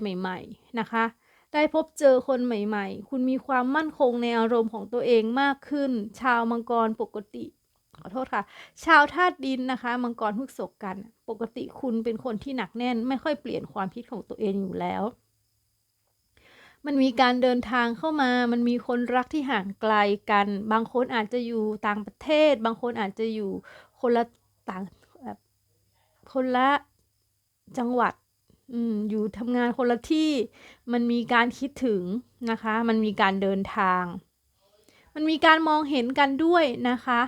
ใหม่ ๆ นะคะ ได้พบเจอคนใหม่ ๆ คุณมีความมั่นคงในอารมณ์ของตัวเองมากขึ้น ชาวมังกรปกติ ขอโทษค่ะ ชาวธาตุดินนะคะ มังกรพฤกษกกัน ปกติคุณเป็นคนที่หนักแน่น ไม่ค่อยเปลี่ยนความคิดของตัวเองอยู่แล้ว มันมีการเดินทางเข้ามา มันมีคนรักที่ห่างไกลกัน บางคนอาจจะอยู่ต่างประเทศ บางคนอาจจะอยู่คนละต่างแบบคนละจังหวัด อืมอยู่ทำงานคนละที่ มันมีการคิดถึงนะคะ มันมีการเดินทาง มันมีการมองเห็นกันด้วยนะคะ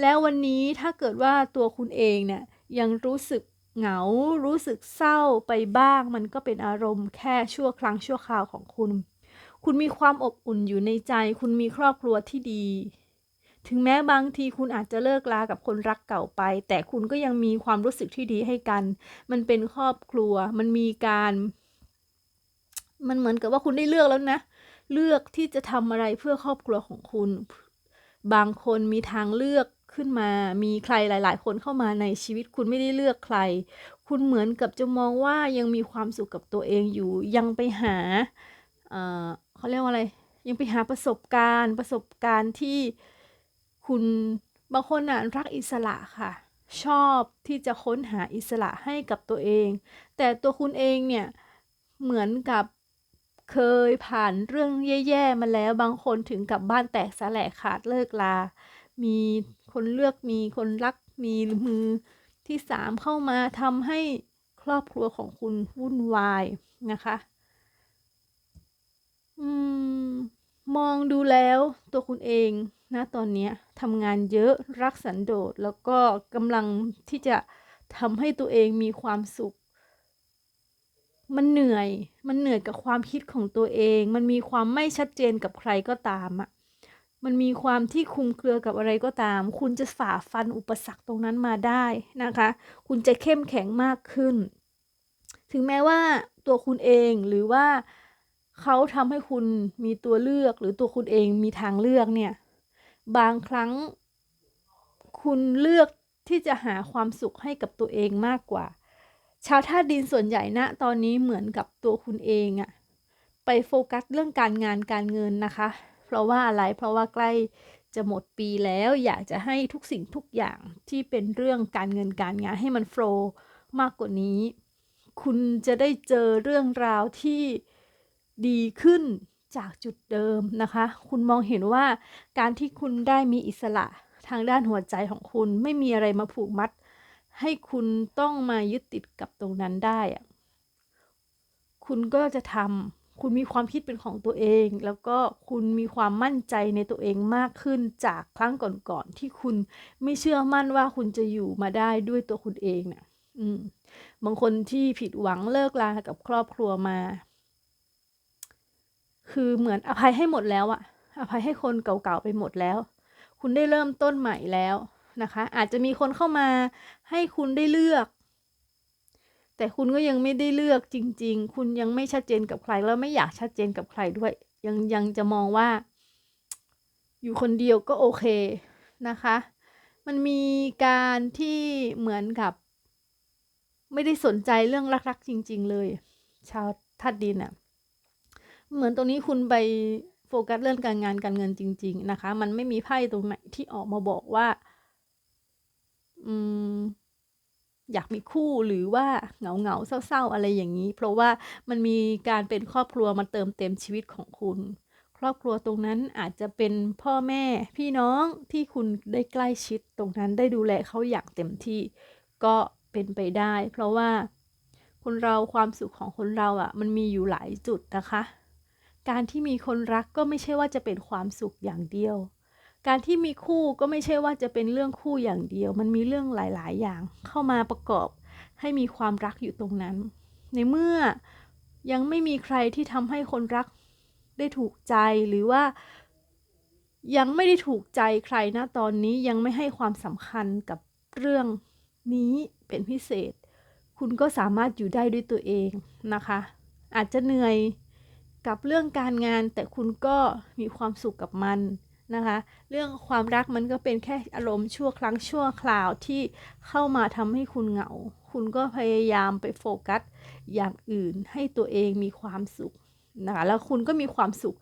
แล้ววันนี้ถ้าเกิดว่าตัวคุณเองเนี่ยยังรู้สึกเหงา รู้สึกเศร้าไปบ้าง มันก็เป็นอารมณ์แค่ชั่วครั้งชั่วคราวของคุณ คุณมีความอบอุ่นอยู่ในใจ คุณมีครอบครัวที่ดี ถึงแม้บางทีคุณอาจจะเลิกลากับคนรักเก่าไป แต่คุณก็ยังมีความรู้สึกที่ดีให้กัน มันเป็นครอบครัว มันมีการ มันเหมือนกับว่าคุณได้เลือกแล้วนะ เลือกที่จะทำอะไรเพื่อครอบครัวของคุณ บางคนมีทางเลือกขึ้นมา มีใครหลาย ๆ คนเข้ามาในชีวิตคุณไม่ได้เลือกใคร คุณเหมือนกับจะมองว่ายังมีความสุขกับตัวเองอยู่ ยังไปหาเเขาเรียกว่าอะไร ยังไปหาประสบการณ์ ประสบการณ์ที่ คุณบางคนน่ะรักอิสระค่ะ ชอบที่จะค้นหาอิสระให้กับตัวเอง แต่ตัวคุณเองเนี่ยเหมือนกับเคยผ่านเรื่องแย่ๆมาแล้วบางคนถึงกับบ้านแตกสลายขาดเลิกลา มีคนเลือกมีคนรักมีมือที่สามเข้ามาทำให้ครอบครัวของคุณวุ่นวายนะคะอืมมองดูแล้วตัวคุณเอง นะตอนนี้ทำงานเยอะรักสันโดษแล้วก็กำลังที่จะทำให้ตัวเองมีความสุข มันเหนื่อย มันเหนื่อยกับความคิดของตัวเอง มันมีความไม่ชัดเจนกับใครก็ตามอะ่ะมันมีความที่คุมเครือกับอะไรก็ตาม คุณจะฝ่าฟันอุปสรรคตรงนั้นมาได้นะคะ คุณจะเข้มแข็งมากขึ้น ถึงแม้ว่าตัวคุณเองหรือว่าเขาทำให้คุณมีตัวเลือก หรือตัวคุณเองมีทางเลือกเนี่ย บางครั้ง คุณเลือกที่จะหาความสุขให้กับตัวเองมากกว่า ชาวธาตุดินส่วนใหญ่ณตอนนี้เหมือนกับตัวคุณเองอะไปโฟกัสเรื่องการงานการเงินนะคะ เพราะว่าอะไรเพราะว่าใกล้จะหมดปีแล้วอยากจะให้ทุกสิ่งทุกอย่างที่เป็นเรื่องการเงินการงานให้มันโฟล์มากกว่านี้ คุณจะได้เจอเรื่องราวที่ดีขึ้น จากจุดเดิมนะคะ คุณมองเห็นว่าการที่คุณได้มีอิสระทางด้านหัวใจของคุณไม่มีอะไรมาผูกมัด ให้คุณต้องมายึดติดกับตรงนั้นได้อะคุณก็จะทำคุณมีความคิดเป็นของตัวเอง แล้วก็คุณมีความมั่นใจในตัวเองมากขึ้นจากครั้งก่อนๆที่คุณไม่เชื่อมั่นว่าคุณจะอยู่มาได้ด้วยตัวคุณเองเนะี่ยบางคนที่ผิดหวังเลิกลากับครอบครัวมา คือเหมือนอภัยให้หมดแล้วอะอภัยให้คนเก่าๆไปหมดแล้ว คุณได้เริ่มต้นใหม่แล้วนะคะ อาจจะมีคนเข้ามาให้คุณได้เลือก แต่คุณก็ยังไม่ได้เลือกจริง ๆ คุณยังไม่ชัดเจนกับใครแล้วไม่อยากชัดเจนกับใครด้วย ยังยังจะมองว่า อยู่คนเดียวก็โอเคนะคะ มันมีการที่เหมือนกับ ไม่ได้สนใจเรื่องรักๆจริง ๆ เลย ชาวทัดดินอะ เหมือนตรงนี้คุณไปโฟกัสเรื่องการงานการเงินจริง ๆ นะคะ มันไม่มีไพ่ตรงไหนที่ออกมาบอกว่า อืม อยากมีคู่หรือว่าเหงาเหงาเศร้า ๆ อะไรอย่างนี้ เพราะว่ามันมีการเป็นครอบครัวมาเติมเต็มชีวิตของคุณ ครอบครัวตรงนั้นอาจจะเป็นพ่อแม่ พี่น้องที่คุณได้ใกล้ชิดตรงนั้นได้ดูแลเขาอย่างเต็มที่ ก็เป็นไปได้ เพราะว่าคนเราความสุขของคนเราอะ่ะ มันมีอยู่หลายจุดนะคะ การที่มีคนรักก็ไม่ใช่ว่าจะเป็นความสุขอย่างเดียว การที่มีคู่ก็ไม่ใช่ว่าจะเป็นเรื่องคู่อย่างเดียว มันมีเรื่องหลาย ๆ อย่างเข้ามาประกอบ ให้มีความรักอยู่ตรงนั้น ในเมื่อยังไม่มีใครที่ทำให้คนรักได้ถูกใจหรือว่ายังไม่ได้ถูกใจใครนะตอนนี้ยังไม่ให้ความสำคัญกับเรื่องนี้เป็นพิเศษ คุณก็สามารถอยู่ได้ด้วยตัวเองนะคะ อาจจะเหนื่อย กับเรื่องการงานแต่คุณก็มีความสุขกับมันนะคะ เรื่องความรักมันก็เป็นแค่อารมณ์ชั่วครั้งชั่วคราวที่เข้ามาทำให้คุณเหงา คุณก็พยายามไปโฟกัสอย่างอื่นให้ตัวเองมีความสุขนะคะแล้วคุณก็มีความสุข